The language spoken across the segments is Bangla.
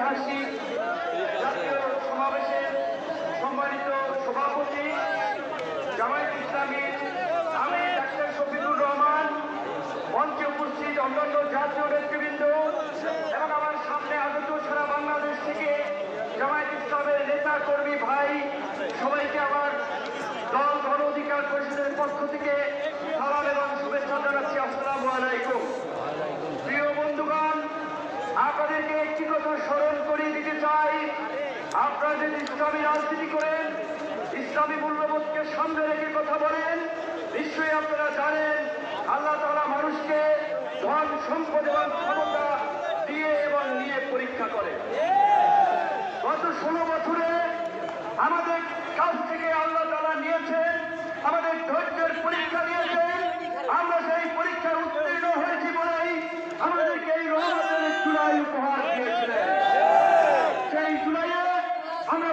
ঐতিহাসিক সমাবেশের সম্মানিত সভাপতি জামায়াত ইসলামীর আমি ডাক্তার শফিকুর রহমান, মঞ্চে উপস্থিত অন্যান্য জাতীয় নেতৃবৃন্দ এবং আমার সামনে আগত সারা বাংলাদেশ থেকে জামায়াত ইসলামের নেতা কর্মী ভাই, সবাইকে আমার দল গণ অধিকার পরিষদের পক্ষ থেকে সালাম এবং শুভেচ্ছা জানাচ্ছি আসসালামু আলাইকুম প্রিয় বন্ধুগণ আপনাদেরকে একটি কথা স্মরণ করিয়ে দিতে চাই আপনারা যদি ইসলামী রাজনীতি করেন ইসলামী মূল্যবোধকে সামনে রেখে কথা বলেন, নিশ্চয়ই আপনারা জানেন আল্লাহ তাআলা মানুষকে ধন সম্পদ এবং ক্ষমতা দিয়ে এবং নিয়ে পরীক্ষা করে। গত ষোলো বছরে আমাদের কাছ থেকে আল্লাহ তালা নিয়েছেন, আমাদের ধৈর্যের পরীক্ষা নিয়েছেন, আমরা সেই পরীক্ষার উত্তীর্ণ হয়েছি বলেই আমাদেরকে এই রহমতের জুলাই উপহার দিয়েছিলেন সেই জুলাইয়ে আমরা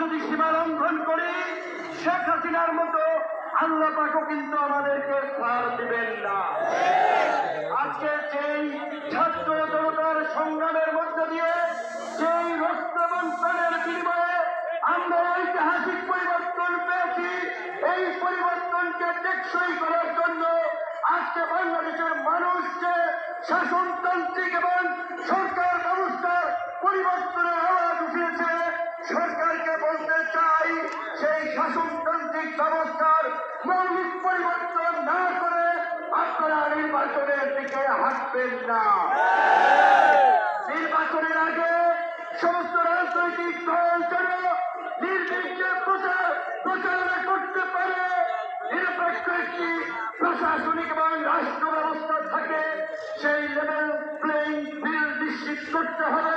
যদি সীমা লঙ্ঘন করি, শেখ হাসিনার মতো আল্লাহ পাকও কিন্তু আমাদেরকে ছাড় দিবেন না। আজকে যেই ছাত্র জনতার সংগ্রামের মধ্য দিয়ে, যেই রক্ত বঞ্চনের বিনিময়ে আমরা ঐতিহাসিক পরিবর্তন পেয়েছি, এই পরিবর্তনকে টেকসই করার জন্য আজকে বাংলাদেশের মানুষকে শাসনতান্ত্রিক এবং সরকার ব্যবস্থার পরিবর্তনের শাসনতান্ত্রিক ব্যবস্থার মৌলিক পরিবর্তন না করে আপনারা নির্বাচনের দিকে হাঁটবেন না। নির্বাচনের আগে সমস্ত রাজনৈতিক দল যেন নির্বিঘ্নে প্রচার প্রচারণা করতে পারে। নিরপেক্ষ একটি প্রশাসনিক এবং রাষ্ট্র ব্যবস্থা থাকে, সেই লেভেল প্লেইং ফিল্ড নিশ্চিত করতে হবে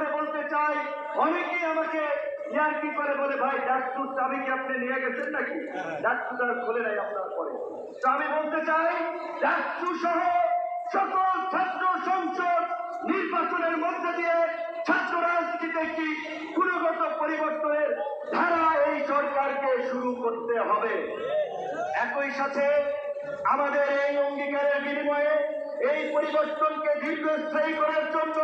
অনেকেই আমাকে ইয়ার কি করে বলে, ভাই ডাক্তুর চাবি কি আপনি নিয়ে গেছেন নাকি? ডাক্তুর আর খোলে নাই আপনার পরে। তো আমি বলতে চাই ডাক্তুর সহ সকল ছাত্র সংসদ নির্বাচনের মধ্যে দিয়ে ছাত্র রাজনীতিতে একটি গুণগত পরিবর্তনের ধারা এই সরকারকে শুরু করতে হবে। একই সাথে আমাদের এই অঙ্গীকারের বিনিময়ে এই পরিবর্তনকে দীর্ঘস্থায়ী করার জন্য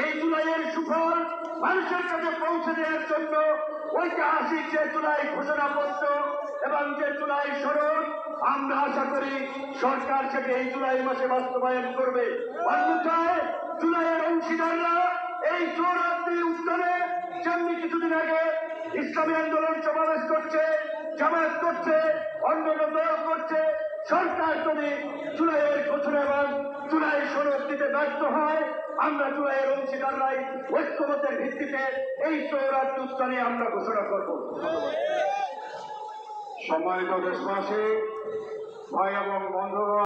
এই জুলাইয়ের সুফল মানুষের কাছে পৌঁছে দেওয়ার জন্য ঐতিহাসিক যে জুলাই ঘোষণাপত্র এবং যে জুলাই সড়ক আমরা আশা করি সরকার সেটি এই জুলাই মাসে বাস্তবায়ন করবে। অন্যথায় জুলাইয়ের অংশীদাররা এই চৌরাত্রি উত্তরে যেমনি কিছুদিন আগে ইসলামী আন্দোলন সমাবেশ করছে, জামায়াত করছে, অন্যান্য দল করছে, সরকার যদি জুলাইয়ের ঘোষণা এবং জুলাই সনদ দিতে ব্যর্থ হয় আমরা জুলাইয়ের অংশীদাররাই ঐক্যমতের ভিত্তিতে এই সৌরাজ উত্থানে আমরা ঘোষণা করব। সম্মানিত দেশবাসী, ভাই এবং বন্ধুরা।